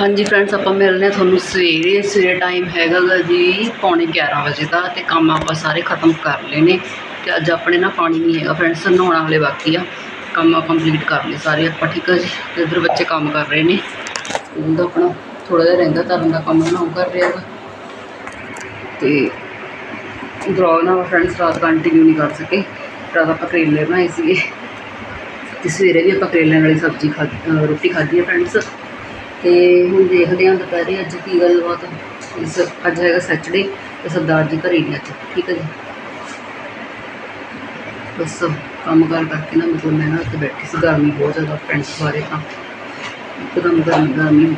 ਹਾਂਜੀ ਫਰੈਂਡਸ ਆਪਾਂ ਮਿਲਦੇ ਹਾਂ ਤੁਹਾਨੂੰ ਸਵੇਰੇ। ਸਵੇਰੇ ਟਾਈਮ ਹੈਗਾ ਗਾ ਜੀ ਪੌਣੇ 11 ਵਜੇ ਦਾ ਤੇ ਕੰਮ ਆਪਾਂ ਸਾਰੇ ਖਤਮ ਕਰ ਲਏ ਨੇ। ਤੇ ਅੱਜ ਆਪਣੇ ਨਾ ਪਾਣੀ ਨਹੀਂ ਹੈਗਾ ਫਰੈਂਡਸ ਨਹਾਉਣਾ ਹਲੇ ਬਾਕੀ ਆ। ਕੰਮ ਕੰਪਲੀਟ ਕਰ ਲਏ ਸਾਰੇ ਆਪਾਂ, ਠੀਕ ਆ ਜੀ? ਤੇ ਇੱਧਰ ਬੱਚੇ ਕੰਮ ਕਰ ਰਹੇ ਨੇ। ਉਹਦਾ ਆਪਣਾ ਥੋੜਾ ਜਿਹਾ ਰਹਿੰਦਾ ਕਰਨ ਦਾ ਕੰਮ ਨਾ ਉਹ ਕਰ ਰਿਹਾ ਗਾ। ਤੇ ਬਲੌਗ ਨਾ ਫਰੈਂਡਸ ਰਾਤ ਕੰਟੀਨਿਊ ਨਹੀਂ ਕਰ ਸਕੇ। ਰਾਤ ਆਪਾਂ ਕਰੇਲੇ ਬਣਾਏ ਸੀਗੇ। ਤੇ ਸਵੇਰੇ ਵੀ ਆਪਾਂ ਕਰੇਲਿਆਂ ਵਾਲੀ ਸਬਜ਼ੀ ਖਾ ਰੋਟੀ ਖਾਧੀ ਹੈ ਫਰੈਂਡਸ ਤੇ ਹੁਣ ਦੇਖਦੇ ਹਾਂ ਦੁਪਹਿਰੇ ਅੱਜ ਕੀ ਗੱਲਬਾਤ ਇਸ ਅੱਜ ਹੈਗਾ ਸੈਚਰਡੇ ਤੇ ਸਰਦਾਰ ਜੀ ਘਰੇ ਨਹੀਂ ਅੱਜ, ਠੀਕ ਹੈ ਜੀ? ਬਸ ਕੰਮ ਕਾਰ ਕਰਕੇ ਨਾ ਮਤਲਬ ਮੈਂ ਨਾ ਉੱਥੇ ਬੈਠੀ ਸੀ, ਗਰਮੀ ਬਹੁਤ ਜ਼ਿਆਦਾ ਫਰੈਂਡਸ ਬਾਰੇ ਤਾਂ। ਇੱਕਦਮ ਗਰਮੀ ਗਰਮੀ।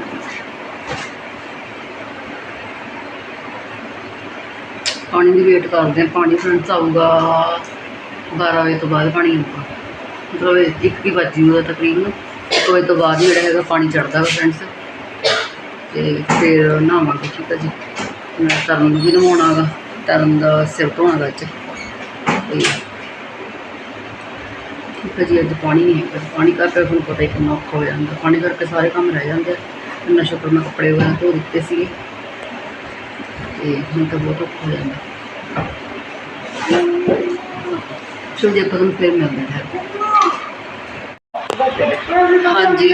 ਪਾਣੀ ਦੀ ਵੇਟ ਕਰਦੇ ਹਾਂ, ਪਾਣੀ ਫਰੈਂਡਸ ਆਊਗਾ 12 ਵਜੇ ਤੋਂ ਬਾਅਦ ਪਾਣੀ ਆਊਗਾ। ਮਤਲਬ ਇੱਕ ਹੀ ਵੱਜੀ ਉਹਦਾ ਤਕਰੀਬਨ। ਇੱਕ ਵਜੇ ਤੋਂ ਬਾਅਦ ਜਿਹੜਾ ਹੈਗਾ ਪਾਣੀ ਚੜਦਾ ਵਾ ਫਰੈਂਡਸ ਤੇ ਫਿਰ ਨਹਾਵਾਂਗੇ ਠੀਕ ਆ ਜੀ। ਮੈਂ ਤਰਨ ਨੂੰ ਵੀ ਨਹਾਉਣਾ ਤਰਨ ਦਾ ਸਿਰ ਧੋਣਾ ਅੱਜ। ਤੇ ਠੀਕ ਹੈ ਜੀ, ਅੱਜ ਪਾਣੀ ਨਹੀਂ ਹੈਗਾ। ਪਾਣੀ ਕਰਕੇ ਤੁਹਾਨੂੰ ਪਤਾ ਹੀ ਕਿੰਨਾ ਔਖਾ ਹੋ ਜਾਂਦਾ। ਪਾਣੀ ਕਰਕੇ ਸਾਰੇ ਕੰਮ ਰਹਿ ਜਾਂਦੇ ਇੰਨਾ ਸ਼ੁਕਰ ਮੈਂ ਕੱਪੜੇ ਵਗੈਰਾ ਧੋ ਦਿੱਤੇ ਸੀਗੇ। ਤੇ ਹੁਣ ਤਾਂ ਬਹੁਤ ਔਖਾ ਹੋ ਜਾਂਦਾ। ਚਲੋ ਜੀ, ਆਪਾਂ ਤੁਹਾਨੂੰ ਫਿਰ ਮਿਲਦੇ ਹਾਂ। ਹਾਂਜੀ।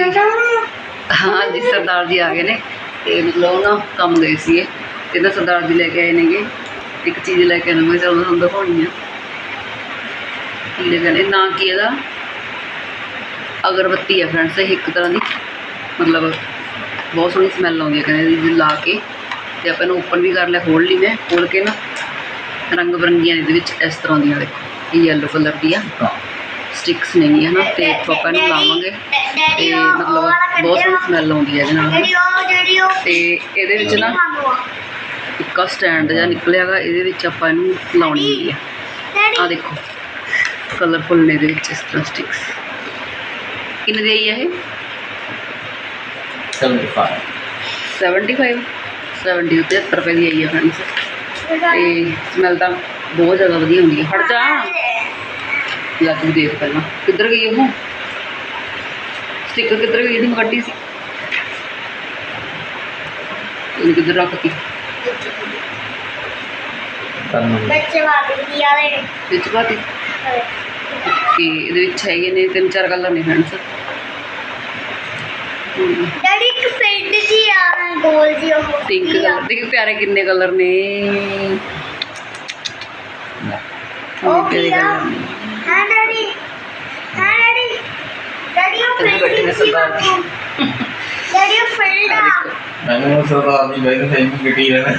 ਹਾਂਜੀ ਸਰਦਾਰ ਜੀ ਆ ਗਏ ਨੇ। ਤੇ ਮਤਲਬ ਉਹ ਨਾ ਕੰਮ ਗਏ ਸੀਗੇ। ਤੇ ਨਾ ਸਰਦਾਰ ਜੀ ਲੈ ਕੇ ਆਏ ਨੇਗੇ। ਇੱਕ ਚੀਜ਼ ਲੈ ਕੇ ਆਏ ਮੈਂ ਚਲੋ ਤੁਹਾਨੂੰ ਦਿਖਾਉਣੀ ਆ। ਕੀ ਲੈ ਕੇ ਆਏ ਕੀ ਇਹਦਾ ਅਗਰਬੱਤੀ ਆ ਫਰੈਂਡਸ ਇਹ ਇੱਕ ਤਰ੍ਹਾਂ ਦੀ ਮਤਲਬ ਬਹੁਤ ਸੋਹਣੀ ਸਮੈਲ ਆਉਂਦੀ ਹੈ ਕਹਿੰਦੇ ਇਹਦੀ ਲਾ ਕੇ। ਤੇ ਆਪਾਂ ਇਹਨੂੰ ਓਪਨ ਵੀ ਕਰ ਲਿਆ ਖੋਲ ਲਈ ਮੈਂ ਖੋਲ ਕੇ ਨਾ ਰੰਗ ਬਰੰਗੀਆਂ ਇਹਦੇ ਵਿੱਚ ਇਸ ਤਰ੍ਹਾਂ ਦੀਆਂ ਦੇਖੋ, ਇਹ ਯੈਲੋ ਕਲਰ ਦੀ ਆ ਸਟਿਕਸ ਨਹੀਂ ਹੈ ਨਾ ਤੇ ਆਪਾਂ ਇਹਨੂੰ ਲਾਵਾਂਗੇ। ਤੇ ਮਤਲਬ ਬਹੁਤ ਸੋਹਣੀ ਸਮੈਲ ਆਉਂਦੀ ਹੈ ਇਹਦੇ ਨਾਲ। ਤੇ ਇਹਦੇ ਵਿੱਚ ਨਾ ਇੱਕਾ ਸਟੈਂਡ ਜਿਹਾ ਨਿਕਲਿਆ ਗਾ ਇਹਦੇ ਵਿੱਚ ਆਪਾਂ ਇਹਨੂੰ ਲਾਉਣੀ ਹੈਗੀ ਆ। ਦੇਖੋ ਕਲਰਫੁਲ ਨੇ ਇਹਦੇ ਵਿੱਚ ਇਸ ਤਰ੍ਹਾਂ ਸਟਿਕਸ ਕਿੰਨੇ ਦੀ ਆਈ ਹੈ ਇਹ? 75 75 70 ਤੇ 70 ਰੁਪਏ ਦੀ ਆਈ ਹੈ ਫਰੈਂਡਸ ਤੇ ਸਮੈਲ ਤਾਂ ਬਹੁਤ ਜ਼ਿਆਦਾ ਵਧੀਆ ਹੁੰਦੀ ਹੈ ਹਟ ਜਾ। ਲੈ ਤੂੰ ਦੇਖ ਪਹਿਲਾਂ। ਕਿੱਧਰ ਗਈ ਉਹ? ਸਟਿੱਕਰ ਕਿੱਧਰ ਗਈ? ਜਿਹੜੀ ਕੱਢੀ ਸੀ। ਇਹਨੂੰ ਕਿੱਧਰ ਰੱਖਤੀ ਬੱਚੇ ਵਿੱਚ ਬਾਤੀ ਕਿ ਇਹਦੇ ਵਿੱਚ ਹੈਗੇ ਨੇ ਤਿੰਨ ਚਾਰ ਕਲਰ ਨੇ ਫਰੈਂਡਸ ਡੈਡੀ ਇੱਕ ਪਿੰਡ ਜੀ ਆ ਗੋਲ ਜੀ ਉਹ। ਪਿੰਕ ਕਲਰ ਦੇਖੋ ਪਿਆਰੇ ਕਿੰਨੇ ਕਲਰ ਨੇ। ਉਹ ਕਿੰਨੇ? ਕਲਰ ਨੇ। ਹਾਂ ਡੈਡੀ। ਹਾਂ ਡੈਡੀ। ਡੈਡੀ ਉਹ ਇੱਧਰ ਬੈਠੇ ਨੇ ਪਿੰਡ ਜੀ ਸਰਦਾਰ ਜੀ। ਡੈਡੀ ਉਹ ਪਿੰਡ ਆਹ ਆ ਦੇਖੋ ਮੈਨੂੰ ਸਰਦਾਰ ਜੀ ਬੈਠੇ ਸਹੀ ਨੂੰ ਗੱਡੀ ਰਹਿਣਾ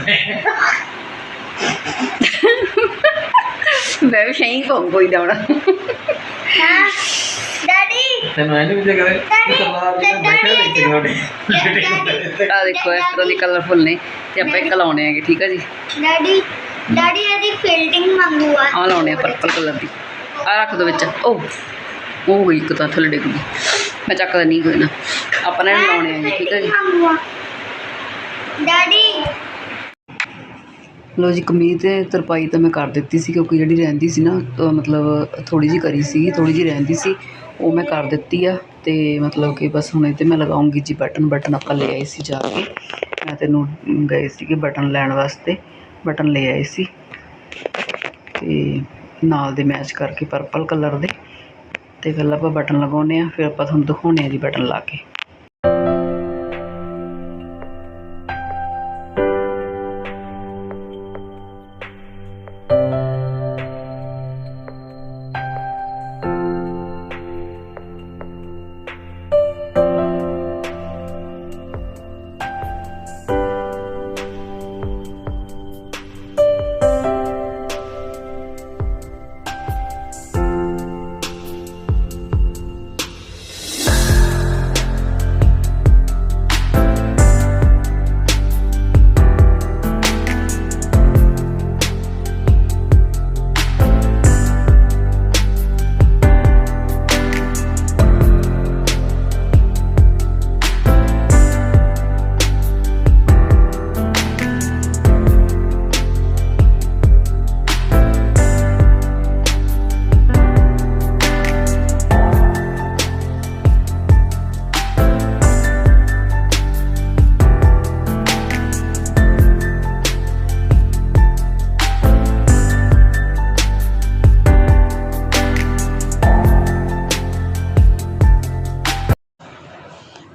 ਮੈਂ ਵੀ ਸਹੀ ਕਹੂੰ ਕੋਈ ਦਾ ਹੁਣ। ਹਾਂ ਡੈਡੀ। ਤੈਨੂੰ ਐਂ ਵੀ ਕਰੇ ਸਰਦਾਰ ਜੀ ਨੇ ਬੈਠੇ ਦੇਖੇ ਤੁਹਾਡੇ ਆ ਦੇਖੋ ਇਸ ਤਰ੍ਹਾਂ ਦੀ ਕਲਰਫੁਲ ਨੇ ਤੇ ਆਪਾਂ ਇੱਕ ਲਾਉਣੇ ਹੈਗੇ ਠੀਕ ਹੈ ਜੀ? ਡੈਡੀ ਡੈਡੀ ਇਹਦੀ ਫੀਲਡਿੰਗ ਮੰਗੂ ਆ ਆਹ ਲਾਉਣੇ ਆ ਪਰਪਲ ਕਲਰ ਦੀ। ਆ ਰੱਖ ਦੋ ਵਿੱਚ। ਉਹ ਉਹ ਗਈ ਇੱਕ ਤਾਂ ਥੱਲੇ ਡਿੱਗ ਗਈ। ਮੈਂ ਚੱਕਦਾ ਨਹੀਂ ਕੋਈ ਨਾ। ਆਪਾਂ ਨੇ ਲਾਉਣੇ ਹੈਗੇ ਠੀਕ ਹੈ ਜੀ। ਆ ਡੈਡੀ। ਲੋ ਜੀ ਕਮੀਜ਼ ਤੇ ਤਰਪਾਈ ਤਾਂ ਮੈਂ ਕਰ ਦਿੱਤੀ ਸੀ ਕਿਉਂਕਿ ਜਿਹੜੀ ਰਹਿੰਦੀ ਸੀ ਨਾ ਮਤਲਬ ਥੋੜੀ ਜੀ ਕਰੀ ਸੀ ਥੋੜੀ ਜੀ ਰਹਿੰਦੀ ਸੀ ਉਹ ਮੈਂ ਕਰ ਦਿੱਤੀ ਆ। ਤੇ ਮਤਲਬ ਕਿ ਬਸ ਹੁਣ ਇਹ ਤੇ ਮੈਂ ਲਗਾਉਂਗੀ ਜੀ ਬਟਨ ਬਟਨ ਆਪਾਂ ਲੈ ਆਏ ਸੀ ਜਾ ਕੇ। ਮੈਂ ਤੈਨੂੰ ਗਏ ਸੀਗੇ ਬਟਨ ਲੈਣ ਵਾਸਤੇ ਬਟਨ ਲੈ ਆਏ ਸੀ। ਤੇ ਨਾਲ ਦੇ ਮੈਚ ਕਰਕੇ ਪਰਪਲ ਕਲਰ ਦੇ। ਅਤੇ ਪਹਿਲਾਂ ਆਪਾਂ ਬਟਨ ਲਗਾਉਂਦੇ ਹਾਂ, ਫਿਰ ਆਪਾਂ ਤੁਹਾਨੂੰ ਦਿਖਾਉਂਦੇ ਹਾਂ ਜੀ ਬਟਨ ਲਾ ਕੇ।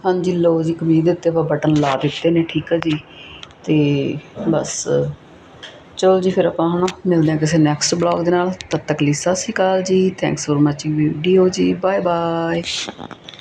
ਹਾਂਜੀ, ਲਓ ਜੀ, ਕਮੀਜ਼ ਦੇ ਉੱਤੇ ਆਪਾਂ ਬਟਨ ਲਾ ਦਿੱਤੇ ਨੇ, ਠੀਕ ਆ ਜੀ। ਤੇ ਬਸ, ਚਲੋ ਜੀ, ਫਿਰ ਆਪਾਂ ਹੁਣ ਮਿਲਦੇ ਹਾਂ ਕਿਸੇ ਨੈਕਸਟ ਬਲੌਗ ਦੇ ਨਾਲ। ਤਦ ਤੱਕ ਲਈ ਸਤਿ ਸ਼੍ਰੀ ਅਕਾਲ ਜੀ ਥੈਂਕਸ ਫॉर ਵਾਚਿੰਗ ਵੀਡੀਓ ਜੀ ਬਾਏ ਬਾਏ